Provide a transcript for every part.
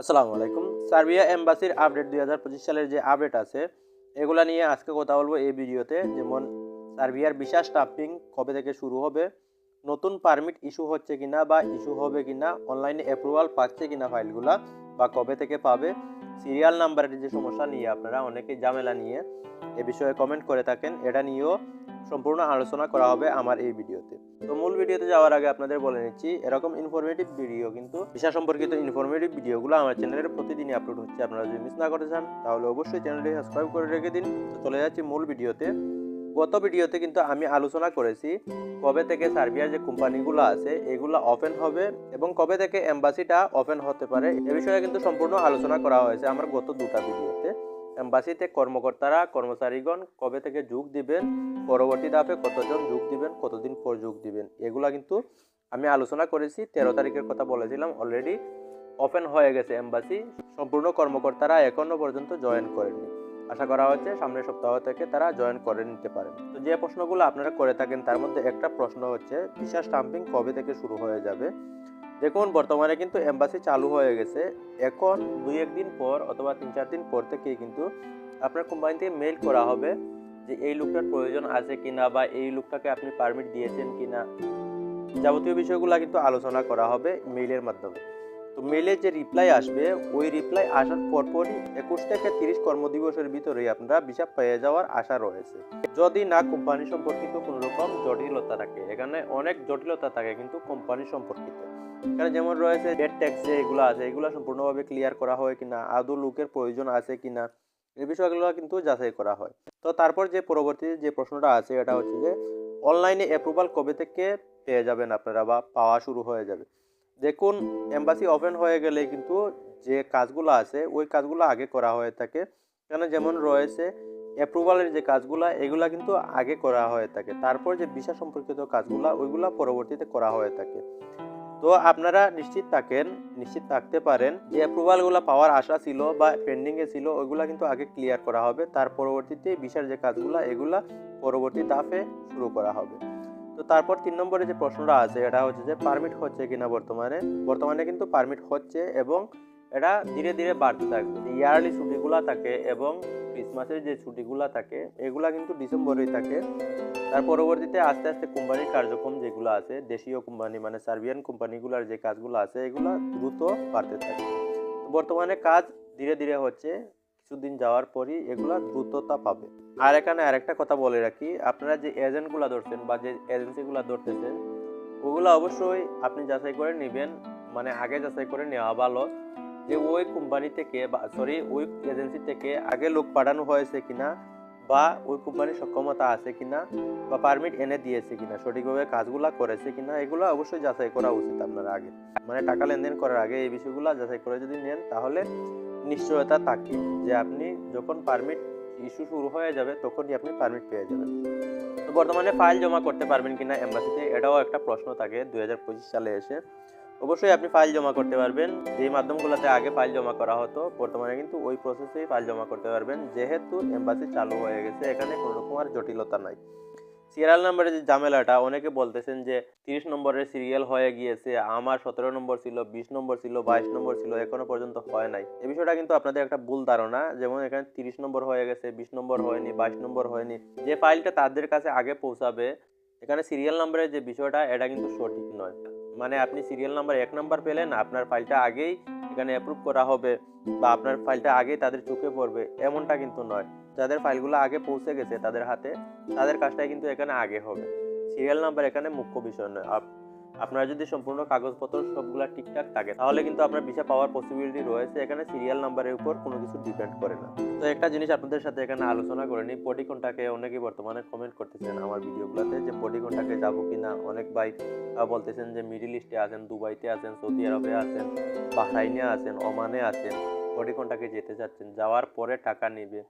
আসসালামু আলাইকুম। Serbia এম্বাসির update দুই হাজার পঁচিশ সালের যে আপডেট আছে, এগুলা নিয়ে আজকে কথা বলব এই ভিডিওতে। যেমন, সার্বিয়ার বিশাল স্টাফিং কবে থেকে শুরু হবে, নতুন পারমিট ইস্যু হচ্ছে কিনা বা ইস্যু হবে কিনা, অনলাইনে অ্যাপ্রুভাল পাচ্ছে কিনা ফাইলগুলা বা কবে থেকে পাবে সিরিয়াল নাম্বারের যে সমস্যা নিয়ে আপনারা অনেকে ঝামেলা নিয়ে এ বিষয়ে কমেন্ট করে থাকেন। এটা নিয়েও সম্পূর্ণ আলোচনা করা হবে আমার এই ভিডিওতে। তো মূল ভিডিওতে যাওয়ার আগে আপনাদের বলে নিচ্ছি, এরকম ইনফরমেটিভ ভিডিও কিন্তু ভিসা সম্পর্কিত ইনফরমেটিভ ভিডিওগুলো আমার চ্যানেলের প্রতিদিনই আপলোড হচ্ছে। আপনারা যদি মিস না করতে চান, তাহলে অবশ্যই চ্যানেলটি সাবস্ক্রাইব করে রেখে দিন। তো চলে যাচ্ছি মূল ভিডিওতে। গত ভিডিওতে কিন্তু আমি আলোচনা করেছি কবে থেকে সার্বিয়ার যে কোম্পানিগুলো আছে, এগুলো ওপেন হবে এবং কবে থেকে এম্বাসিটা ওপেন হতে পারে। এ বিষয়ে কিন্তু সম্পূর্ণ আলোচনা করা হয়েছে আমার গত দুটা ভিডিওতে। এম্বাসিতে কর্মকর্তারা, কর্মচারীগণ কবে থেকে যোগ দিবেন, পরবর্তী ধাপে কতজন যোগ দিবেন, কতদিন পর যোগ দিবেন, এগুলা কিন্তু আমি আলোচনা করেছি। তেরো তারিখের কথা বলেছিলাম অলরেডি ওপেন হয়ে গেছে এম্বাসি। সম্পূর্ণ কর্মকর্তারা এখনও পর্যন্ত জয়েন করেননি। আশা করা হচ্ছে সামনের সপ্তাহ থেকে তারা জয়েন করে নিতে পারেন। তো যে প্রশ্নগুলো আপনারা করে থাকেন, তার মধ্যে একটা প্রশ্ন হচ্ছে, ভিসা স্টাম্পিং কবে থেকে শুরু হয়ে যাবে? দেখুন, বর্তমানে কিন্তু এম্বাসি চালু হয়ে গেছে। এখন দুই একদিন পর অথবা তিন চার দিন পর থেকে কিন্তু আপনার কোম্পানি থেকে মেইল করা হবে যে এই লোকটার প্রয়োজন আছে কিনা বা এই লোকটাকে আপনি পারমিট দিয়েছেন কিনা। যাবতীয় বিষয়গুলো কিন্তু আলোচনা করা হবে মেইলের মাধ্যমে। তো মেইলে যে রিপ্লাই আসবে, ওই রিপ্লাই আসার পরপরই একুশ থেকে তিরিশ কর্মদিবসের ভিতরে আপনারা ভিসা পেয়ে যাওয়ার আশা রয়েছে। যদি না কোম্পানি সম্পর্কিত কোনো রকম জটিলতা থাকে, এখানে অনেক জটিলতা থাকে কিন্তু কোম্পানি সম্পর্কিত। এখানে যেমন রয়েছে ডেট ট্যাক্স যে এগুলো আছে, এগুলো সম্পূর্ণভাবে ক্লিয়ার করা হয় কিনা আদৌ লোকের প্রয়োজন আছে কিনা এই বিষয়গুলো কিন্তু যাচাই করা হয়। তো তারপর যে পরবর্তী যে প্রশ্নটা আছে, এটা হচ্ছে যে অনলাইনে অ্যাপ্রুভাল কবে থেকে পেয়ে যাবেন আপনারা বা পাওয়া শুরু হয়ে যাবে? দেখুন এম্বাসি ওপেন হয়ে গেলে কিন্তু যে কাজগুলো আছে, ওই কাজগুলো আগে করা হয়ে থাকে। এখানে যেমন রয়েছে অ্যাপ্রুভালের যে কাজগুলো, এগুলা কিন্তু আগে করা হয়ে থাকে। তারপর যে ভিসা সম্পর্কিত কাজগুলো, ওইগুলা পরবর্তীতে করা হয়ে থাকে। তো আপনারা নিশ্চিত থাকেন, নিশ্চিত থাকতে পারেন যে অ্যাপ্রুভালগুলো পাওয়ার আশা ছিল বা পেন্ডিংয়ে ছিল, ওইগুলো কিন্তু আগে ক্লিয়ার করা হবে। তার পরবর্তীতে ভিসার যে কাজগুলো, এগুলা পরবর্তী ধাপে শুরু করা হবে। তো তারপর তিন নম্বরে যে প্রশ্নটা আছে, এটা হচ্ছে যে পারমিট হচ্ছে কিনা বর্তমানে? বর্তমানে কিন্তু পারমিট হচ্ছে এবং এটা ধীরে ধীরে বাড়তে থাকবে। ইয়ারলি ছুটিগুলা থাকে এবং ক্রিসমাসের যে ছুটিগুলা থাকে, এগুলা কিন্তু ডিসেম্বরেই থাকে। তার পরবর্তীতে আস্তে আস্তে কোম্পানির কার্যক্রম যেগুলো আছে, দেশীয় কোম্পানি মানে সার্বিয়ান কোম্পানিগুলোর যে কাজগুলো আছে, এগুলো দ্রুত বাড়তে থাকে। বর্তমানে কাজ ধীরে ধীরে হচ্ছে, কিছুদিন যাওয়ার পরই এগুলা দ্রুততা পাবে। আর এখানে আরেকটা কথা বলে রাখি, আপনারা যে এজেন্টগুলো ধরছেন বা যে এজেন্সিগুলো ধরতেছেন, ওগুলো অবশ্যই আপনি যাচাই করে নেবেন মানে আগে যাচাই করে নেওয়া ভালো যে ওই কোম্পানি থেকে বা সরি ওই এজেন্সি থেকে আগে লোক পাঠানো হয়েছে কিনা বা ওই কোম্পানির সক্ষমতা আছে কিনা বা পারমিট এনে দিয়েছে কিনা, সঠিকভাবে কাজগুলা করেছে কিনা, এগুলো অবশ্যই যাচাই করা উচিত আপনার আগে। মানে টাকা লেনদেন করার আগে এই বিষয়গুলো যাচাই করে যদি নেন, তাহলে নিশ্চয়তা থাকে যে আপনি যখন পারমিট ইস্যু শুরু হয়ে যাবে, তখনই আপনি পারমিট পেয়ে যাবেন। তো বর্তমানে ফাইল জমা করতে পারবেন কিনা এম্বাসিতে এটাও একটা প্রশ্ন থাকে। দুই হাজার পঁচিশ সালে এসে অবশ্যই আপনি ফাইল জমা করতে পারবেন। যেই মাধ্যমগুলোতে আগে ফাইল জমা করা হতো, বর্তমানে কিন্তু ওই প্রসেসেই ফাইল জমা করতে পারবেন। যেহেতু এম্বাসি চালু হয়ে গেছে, এখানে কোনো রকম আর জটিলতা নাই। সিরিয়াল নাম্বারের যে ঝামেলাটা, অনেকে বলতেছেন যে তিরিশ নম্বরের সিরিয়াল হয়ে গিয়েছে, আমার সতেরো নম্বর ছিল, বিশ নম্বর ছিল, বাইশ নম্বর ছিল, এখনও পর্যন্ত হয় নাই। এই বিষয়টা কিন্তু আপনাদের একটা ভুল ধারণা, যেমন এখানে তিরিশ নম্বর হয়ে গেছে, বিশ নম্বর হয়নি, বাইশ নম্বর হয়নি। যে ফাইলটা তাদের কাছে আগে পৌঁছাবে, এখানে সিরিয়াল নাম্বারের যে বিষয়টা, এটা কিন্তু সঠিক নয়। মানে আপনি সিরিয়াল নাম্বার এক নাম্বার পেলেন, আপনার ফাইলটা আগেই এখানে অ্যাপ্রুভ করা হবে বা আপনার ফাইলটা আগেই তাদের চোখে পড়বে, এমনটা কিন্তু নয়। যাদের ফাইলগুলো আগে পৌঁছে গেছে তাদের হাতে, তাদের কাজটাই কিন্তু এখানে আগে হবে। সিরিয়াল নাম্বার এখানে মুখ্য বিষয় নয়। আপনার যদি সম্পূর্ণ কাগজপত্র সবগুলা ঠিকঠাক থাকে, তাহলে কিন্তু আপনার ভিসা পাওয়ার পসিবিলিটি রয়েছে। এখানে সিরিয়াল নাম্বারের উপর কোনো কিছু ডিপেন্ড করে না। তো একটা জিনিস আপনাদের সাথে এখানে আলোচনা করে নিই। পটিকনটাকে অনেকেই বর্তমানে কমেন্ট করতেছেন আমার ভিডিওগুলোতে যে পটিকনটাকে যাব কিনা। অনেক ভাই বলতেছেন যে মিডিল ইস্টে আছেন, দুবাইতে আছেন, সৌদি আরবে আছেন, বাহরাইনে আছেন, ওমানে আছেন। পটিকনটাকে যেতে চাচ্ছেন, যাওয়ার পরে টাকা নেবে।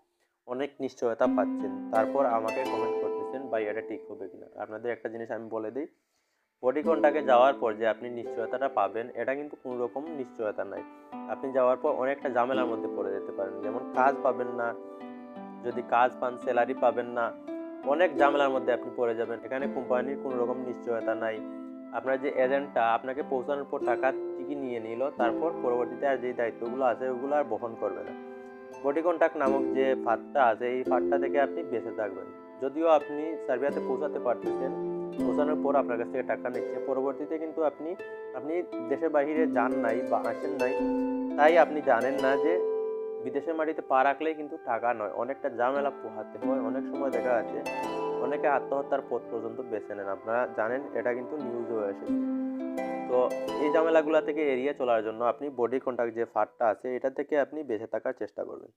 অনেক নিশ্চয়তা পাচ্ছেন। তারপর আমাকে কমেন্ট করতেছেন, ভাই, এটা ঠিক হবে কিনা? আপনাদের একটা জিনিস আমি বলে দিই। বডিকনটাকে যাওয়ার পর যে আপনি নিশ্চয়তাটা পাবেন, এটা কিন্তু কোনো রকম নিশ্চয়তা নাই। আপনি যাওয়ার পর অনেকটা ঝামেলার মধ্যে পড়ে যেতে পারেন। যেমন কাজ পাবেন না, যদি কাজ পান স্যালারি পাবেন না, অনেক ঝামেলার মধ্যে আপনি পড়ে যাবেন। এখানে কোম্পানির কোনো রকম নিশ্চয়তা নাই। আপনার যে এজেন্টটা আপনাকে পৌঁছানোর পর টাকা ঠিক কি নিয়ে নিল, তারপর পরবর্তীতে আর যেই দায়িত্বগুলো আছে, ওগুলো আর বহন করবে না। বডি নামক যে ফাঁদটা আছে, এই ফাঁদটা থেকে আপনি বেঁচে থাকবেন। যদিও আপনি সার্বিয়াতে পৌঁছাতে পারতেছেন পৌঁছানোর পর আপনার কাছ থেকে টাকা নিচ্ছে। পরবর্তীতে কিন্তু আপনি আপনি দেশের বাইরে যান নাই বা আসেন নাই, তাই আপনি জানেন না যে বিদেশের মাটিতে পা রাখলেই কিন্তু টাকা নয়। অনেকটা ঝামেলা পোহাতে হয়, অনেক সময় দেখা যাচ্ছে অনেকে আত্মহত্যার পথ পর্যন্ত বেছে নেন। আপনারা জানেন এটা কিন্তু নিউজও এসেছে তো এই ঝামেলাগুলো থেকে এড়িয়ে চলার জন্য আপনি বডি কন্ট্যাক্ট যে ফাটটা আছে, এটা থেকে আপনি বেঁচে থাকার চেষ্টা করবেন।